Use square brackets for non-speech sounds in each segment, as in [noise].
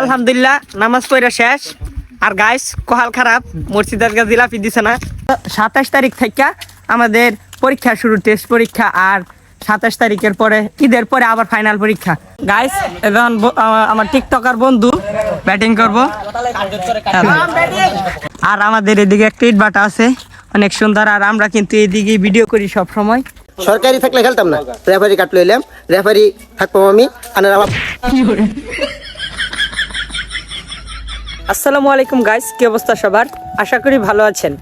আলহামদুলিল্লাহ নামাজ পড়া শেষ। আর গাইস কহাল খারাপ মসজিদের কাছে জিলাপি দিছে না। সাতাশ তারিখ থেকে আমাদের পরীক্ষা শুরু টেস্ট পরীক্ষা আর সাতাশ তারিখের পরে ঈদের পরে আবার ফাইনাল পরীক্ষা। গাইস এখন আমার টিকটকার বন্ধু ব্যাটিং করব। আর আমাদের এদিকে একটা ইট বাটা আছে অনেক সুন্দর আর আমরা কিন্তু এদিকে ভিডিও করি সব সময়। সরকারি থাকলে খেলতাম না। রেফারি কাট লইলাম রেফারি থাকব আমি আনার আমার আসসালামু আলাইকুম গাইস, কি অবস্থা সবার? আশা করি ভালো আছেন।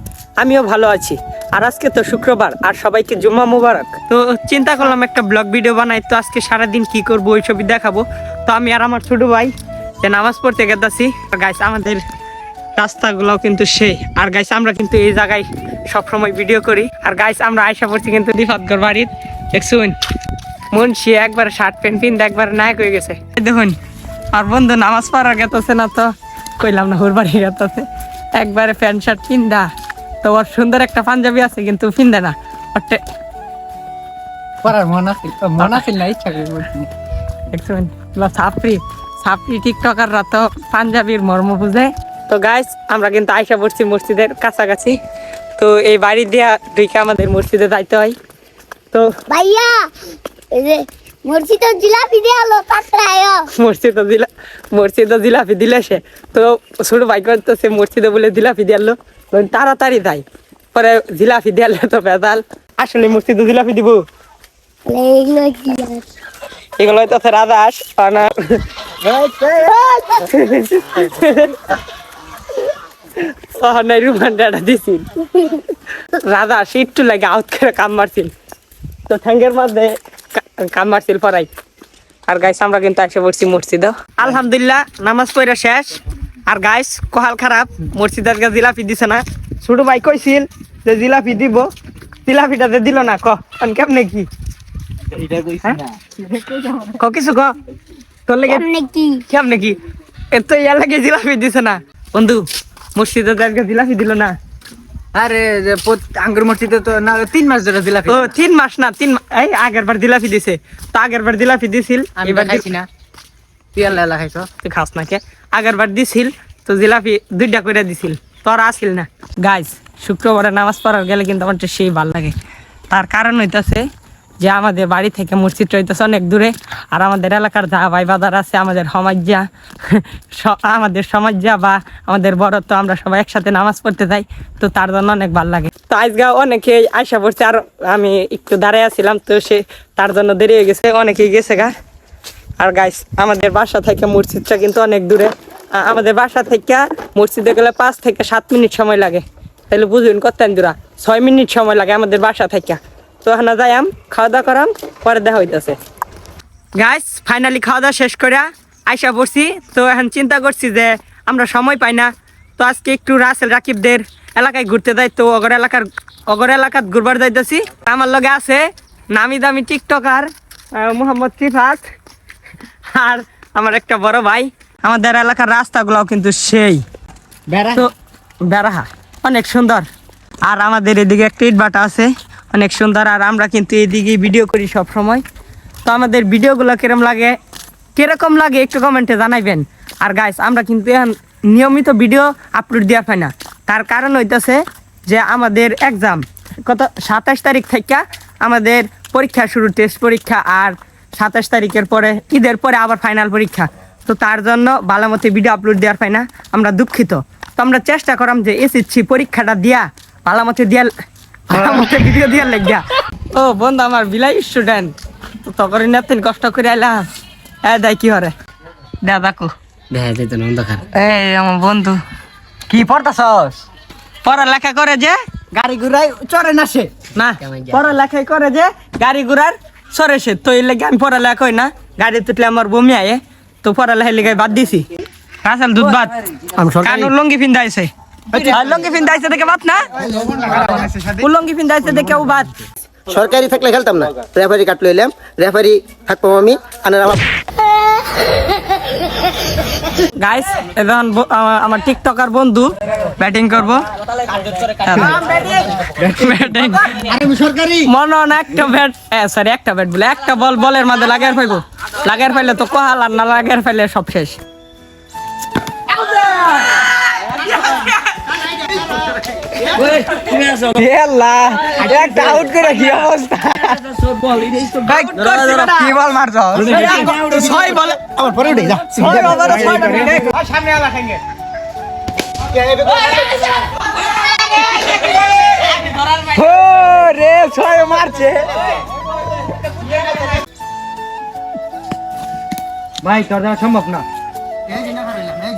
আমিও ভালো আছি। আর আজকে তো শুক্রবার, আর সবাইকে জুম্মা মুবারক। তো চিন্তা করলাম একটা ব্লগ ভিডিও বানাই, তো আজকে সারাদিন কি করব ওই ছবি দেখাবো। তো আমি আর আমার ছোট ভাই, যে নামাজ পড়তে গেতাছি। গাইস, আমাদের রাস্তাগুলো কিন্তু সেই। আর গাইস, আমরা কিন্তু এই জায়গায় সবসময় ভিডিও করি। আর গাইস, আমরা আয়সা পড়ছি কিন্তু রিফাতগর বাড়ির। দেখছুন? মুন্সি একবার শার্ট প্যান্ট পিন একবার নায়ক হয়ে গেছে। দেখুন, আর বন্ধু নামাজ পড়ার গেতেছে না তো? কইলাম না হুর বাড়ি গেতেছে একবারে প্যান্ট শার্ট পিন্দা তো ওর সুন্দর একটা পাঞ্জাবি আছে কিন্তু পিন্দে না। পড়ার মন আছে মন আছে না ইচ্ছা করে দেখছেন? সাপড়ি সাপড়ি টিকটকাররা তো পাঞ্জাবির মর্ম বুঝে। তো গাইস আমরা কিন্তু আয়সা পড়ছি মসজিদের কাছাকাছি। তো এই বাড়ি দিয়া ঢুকে আমাদের মসজিদে যাইতে হয়। তো ভাইয়া জিলাপি জিলাপি সে। তো ছোট ভাই করতেছে মসজিদে বলে জিলাপি দিয়ালো তাড়াতাড়ি যাই পরে জিলাপি দিয়ালে তো আসলে জিলাপি দিব। এগুলো হইতেছে রাজাস রুমান ডাটা দিছিল রাজা একটু লাগে আউট করে কাম মারছিল। তো ঠ্যাঙ্গের মধ্যে কাম মারছিল পরাই আর গাইস আমরা কিন্তু এসে পড়ছি মসজিদে। আলহামদুলিল্লাহ নামাজ পড়া শেষ। আর গাইস কহাল খারাপ মসজিদের জিলাপি দিছে না। ছোট ভাই কইছিল যে জিলাপি দিব জিলাপিটাতে দিল না ক? কেমনে কি? হ্যাঁ? ক কিছু ক? তোর লেগে কেমনে কি? এত ইয়া লাগে জিলাপি দিছে না। বন্ধু মসজিদের কাছে জিলাপি দিল না। আরে যে আঙ্গুর মূর্তিতে তো না তিন মাস ধরে দিলা ও তিন মাস না তিন এই আগের বার জিলাপি দিছে। তো আগের বার জিলাপি দিছিল আমি এবার খাইছি না। তুই আল্লাহ আল্লাহ খাইছ। তুই খাস না কে? আগের বার দিছিল তো জিলাপি দুইটা করে দিছিল। তোর আসিল না। গাইস শুক্রবারে নামাজ পড়ার গেলে কিন্তু আমার সেই ভালো লাগে। তার কারণ হইতাছে যে আমাদের বাড়ি থেকে মসজিদটা হইতেছে অনেক দূরে, আর আমাদের এলাকার যা ভাই বাজার আছে, আমাদের সমাজ্যা [laughs] আমাদের সমাজ্যা বা আমাদের বড় তো আমরা সবাই একসাথে নামাজ পড়তে যাই, তো তার জন্য অনেক ভালো লাগে। তো আজকে অনেকে আশা পড়ছে, আর আমি একটু দাঁড়ায় আছিলাম, তো সে তার জন্য দেরি হয়ে গেছে, অনেকেই গেছে গা। আর গাইস আমাদের বাসা থেকে মসজিদটা কিন্তু অনেক দূরে। আমাদের বাসা থেকে মসজিদে গেলে পাঁচ থেকে সাত মিনিট সময় লাগে। তাহলে বুঝুন কত দূরা? ছয় মিনিট সময় লাগে আমাদের বাসা থেকে। তো এখানে যাইম খাওয়া দাওয়া করাম পরে দেখা হইতেছে। গাইস ফাইনালি খাওয়া দাওয়া শেষ করে আইসা পড়ছি। তো এখন চিন্তা করছি যে আমরা সময় পাই না। তো আজকে একটু রাসেল রাকিবদের এলাকায় ঘুরতে যাই। তো অগর এলাকার অগর এলাকাত ঘুরবার যাইতেছি। আমার লগে আছে নামি দামি টিকটকার আহ, মোহাম্মদ সিফাত আর আমার একটা বড় ভাই। আমাদের এলাকার রাস্তাগুলোও কিন্তু সেই। বেড়া। তো বেড়াহা অনেক সুন্দর। আর আমাদের এদিকে একটা ইট বাটা আছে। অনেক সুন্দর, আর আমরা কিন্তু এদিকে ভিডিও করি সব সময় তো আমাদের ভিডিওগুলো কিরম লাগে? কীরকম লাগে একটু কমেন্টে জানাইবেন। আর গাইস আমরা কিন্তু এখন নিয়মিত ভিডিও আপলোড দেওয়া পাই না। তার কারণ হইতেছে যে আমাদের এক্সাম কত, সাতাশ তারিখ থেকে আমাদের পরীক্ষা শুরু টেস্ট পরীক্ষা, আর সাতাশ তারিখের পরে, ঈদের পরে আবার ফাইনাল পরীক্ষা। তো তার জন্য ভালো মতো ভিডিও আপলোড দেওয়ার পাই না। আমরা দুঃখিত। তো আমরা চেষ্টা করাম যে এসেছি পরীক্ষাটা দিয়া, ভালো মতো দিয়া ভিডিও লাগিয়া? ও বন্ধু আমার বিলাই স্টুডেন্ট তো তখন নাতিন কষ্ট করে আইলাম। দেয় কি হরে। দাদাকু দেখা। যেত না অন্ধকার। এই আমার বন্ধু। কি পড়তাছস? পড়ালেখা করে যে গাড়ি ঘুরাই চড়ে না সে। না? পড়ালেখাই করে যে গাড়ি ঘোড়ার সরে সে। তো এই লেগে আমি পড়ালেখা করি না। গাড়ি তুটলে আমার বমি আয়ে। তো পড়ালেখার লেগে বাদ দিছি। রাসেল দুধ বাদ কানু লঙ্গি ফিন্দাইছে লঙ্গি ফিন্দাইছে দেখে বাদ না? ও ফিন্দাইছে দেখে বাদ সরকারি থাকলে খেলতাম না। রেফারি কাট লইলাম রেফারি থাকব আমি আনার আমার গাইস এখন আমার টিকটকার বন্ধু ব্যাটিং করব। ব্যাটিং। আমি সরকারি মনে হয় না একটা ব্যাট সরি একটা ব্যাট বলে। একটা বল বলের মধ্যে লাগার পাইবো লাগার পাইলে তো কহাল আর না লাগার পাইলে সব শেষ। একটা আউট করে কি অবস্থা? ভাই, করছি বেটা। কি বল মারছ? ছয় বলে আমার পরে উঠে যা। ছয় ওভারে ছয় রান। ও রে ছয় মারছে। ভাই তোর দেওয়া সম্ভব না।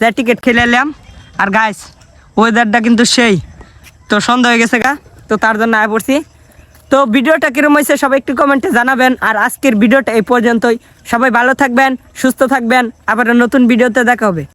যা টিকিট খেলে এলাম। আর গাইস ওয়েদারটা কিন্তু সেই। তো সন্ধ্যা হয়ে গেছে গা, তো তার জন্য আয় পড়ছি। তো ভিডিওটা কীরকম হয়েছে সবাই একটু কমেন্টে জানাবেন। আর আজকের ভিডিওটা এই পর্যন্তই। সবাই ভালো থাকবেন, সুস্থ থাকবেন। আবার নতুন ভিডিওতে দেখা হবে।